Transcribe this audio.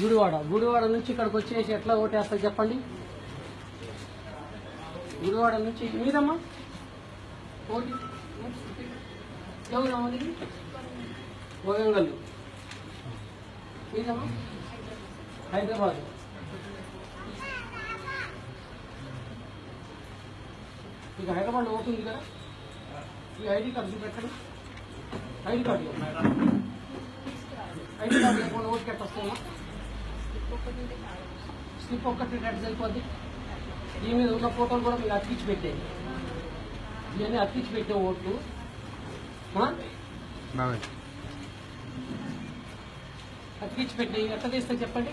గుడివాడ. గుడివాడ నుంచి ఇక్కడికి వచ్చేసి ఎట్లా ఓటేస్తారు చెప్పండి? గుడివాడ నుంచి మీదమ్మా? ఓటి ఎవరమ్మా ఇది గోయంగల్లు మీదమ్మా? హైదరాబాద్. మీకు హైదరాబాద్ ఓటుంది కదా? ఈ ఐడి కార్డు చూపెట్టండి ఐడి కార్డు. ఐడి కార్డు లేకుండా ఓటు కట్టొస్తామా? స్లిప్ ఒక్కటి రెడ్ సరిపోద్ది. దీని మీద ఉన్న ఫోటోలు కూడా మీకు అతికించి పెట్టేది ఇవన్నీ అతికించి పెట్టే ఓట్లు. ఆ? అతికించి పెట్టే ఎట్లా తీస్తే చెప్పండి?